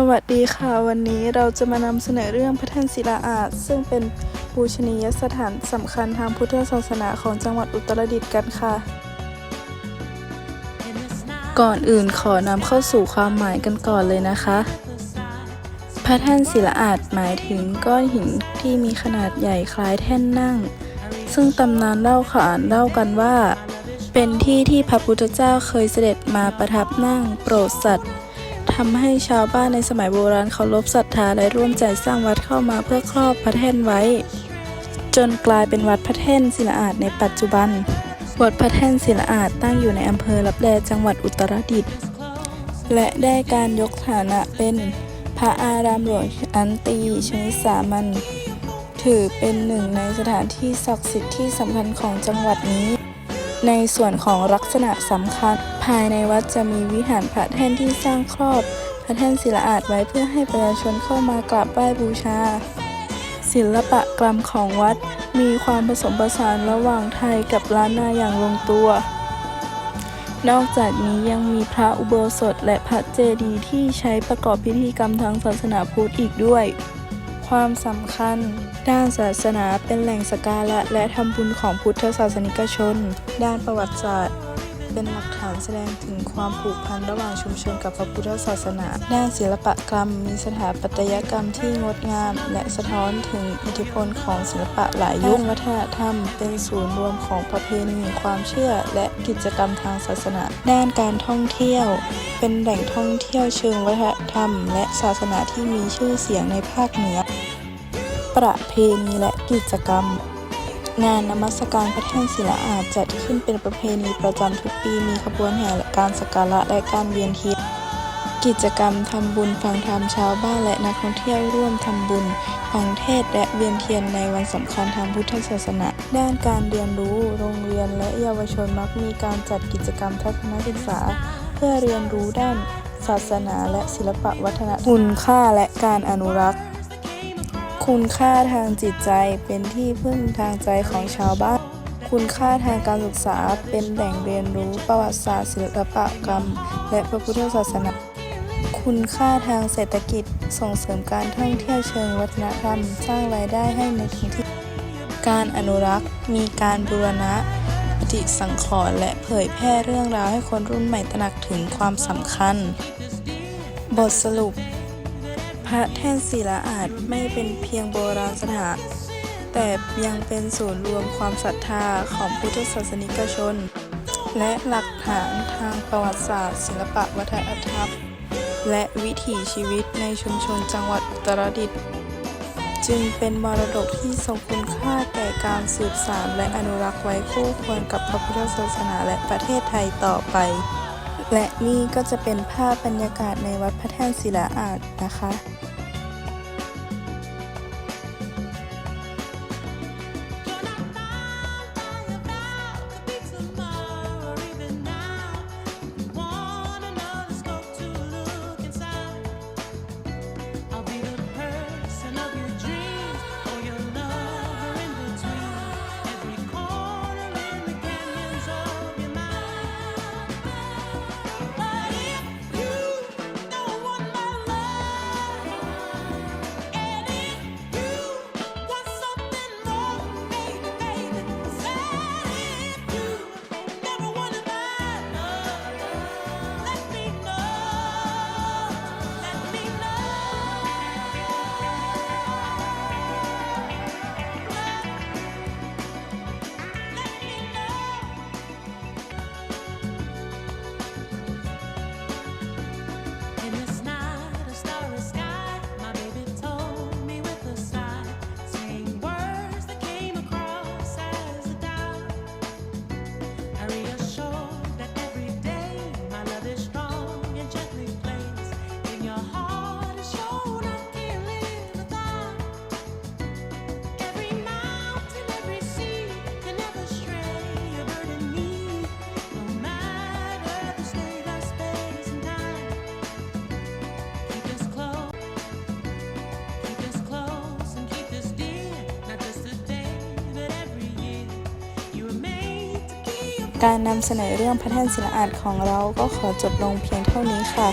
สวัสดีค่ะ วันนี้เราจะมานำเสนอเรื่องพระแท่นศิลาอาสซึ่งเป็นปูชนียสถานสำคัญทางพุทธศาสนาของจังหวัดอุตรดิตถ์กันค่ะ ก่อนอื่นขอนำเข้าสู่ความหมายกันก่อนเลยนะคะ พระแท่นศิลาอาสหมายถึงก้อนหินที่มีขนาดใหญ่คล้ายแท่นนั่ง ซึ่งตำนานเล่าขานเล่ากันว่า เป็นที่ที่พระพุทธเจ้าเคยเสด็จมาประทับนั่งโปรดสัตว์ ทำให้ชาวบ้านในสมัยโบราณเคารพศรัทธาและร่วมใจสร้างวัดเข้ามาเพื่อครอบพระแท่นไว้ จนกลายเป็นวัดพระแท่นศิลาอาดในปัจจุบัน วัดพระแท่นศิลาอาดตั้งอยู่ในอำเภอรับแลจังหวัดอุตรดิตถ์และได้การยกฐานะเป็นพระอารามหลวงอันตีชนิดสามัญถือเป็นหนึ่งในสถานที่ศักดิ์สิทธิ์ที่สำคัญของจังหวัดนี้ ในส่วนของลักษณะสำคัญ ภายในวัดจะมีวิหารพระแท่นที่สร้างครอบพระแท่นศิลาอาดไว้เพื่อให้ประชาชนเข้ามากราบไหว้บูชา ศิลปะกรรมของวัดมีความผสมผสานระหว่างไทยกับล้านนาอย่างลงตัว นอกจากนี้ยังมีพระอุโบสถและพระเจดีย์ที่ใช้ประกอบพิธีกรรมทางศาสนาพุทธอีกด้วย ความสำคัญ ด้านศาสนาเป็นแหล่งสกการะและทำบุญของพุทธศาสนิกชน ด้านประวัติศาสตร์ เป็นหลักฐานแสดงถึงความผูกพันระหว่างชุมชนกับพระพุทธศาสนา ด้านศิลปกรรม มีสถาปัตยกรรมที่งดงาม และสะท้อนถึงอิทธิพลของศิลปะหลายยุควัฒนธรรม เป็นศูนย์รวมของประเพณีความเชื่อ และกิจกรรมทางศาสนา ด้านการท่องเที่ยว เป็นแหล่งท่องเที่ยวเชิงวัฒนธรรม และศาสนาที่มีชื่อเสียงในภาคเหนือประเพณีและกิจกรรม งานนมัสการพระแท่นศิลาอาจจัดขึ้นเป็นประเพณีประจำทุกปีมีขบวนแห่และการสักการะและการเวียนเทียนกิจกรรมทำบุญฟังธรรมชาวบ้านและนักท่องเที่ยวร่วมทำบุญ ฟังเทศและเวียนเทียนในวันสำคัญทางพุทธศาสนา ด้านการเรียนรู้ โรงเรียนและเยาวชนมักมีการจัดกิจกรรมทัศนศึกษา เพื่อเรียนรู้ด้านศาสนาและศิลปะวัฒนธรรมคุณค่าและการอนุรักษ์ คุณค่าทางจิตใจเป็นที่พึ่งทางใจของชาวบ้าน คุณค่าทางการศึกษาเป็นแหล่งเรียนรู้ประวัติศาสตร์ศิลปกรรม และพระพุทธศาสนา คุณค่าทางเศรษฐกิจส่งเสริมการท่องเที่ยวเชิงวัฒนธรรม สร้างรายได้ให้ในท้องที่ การอนุรักษ์มีการบูรณะปฏิสังขรณ์และเผยแพร่เรื่องราวให้คนรุ่นใหม่ตระหนักถึงความสำคัญ บทสรุป พระแท่นศิลาอาจไม่เป็นเพียงโบราณสถานแต่ยังเป็นศูนย์รวมความศรัทธาของพุทธศาสนิกชน และหลักฐานทางประวัติศาสตร์ ศิลปะวัฒนธรรมและวิถีชีวิตในชุมชนจังหวัดอุตรดิตถ์จึงเป็นมรดกที่ทรงคุณค่าแก่การสืบสานและอนุรักษ์ไว้คู่ควรกับพระพุทธศาสนาและประเทศไทยต่อไป และนี่ก็จะเป็นภาพบรรยากาศในวัดพระแท่นศิลาอาจนะคะ การนำเสนอเรื่องพระแท่นศิลาอาจของเราก็ขอจบลงเพียงเท่านี้ค่ะ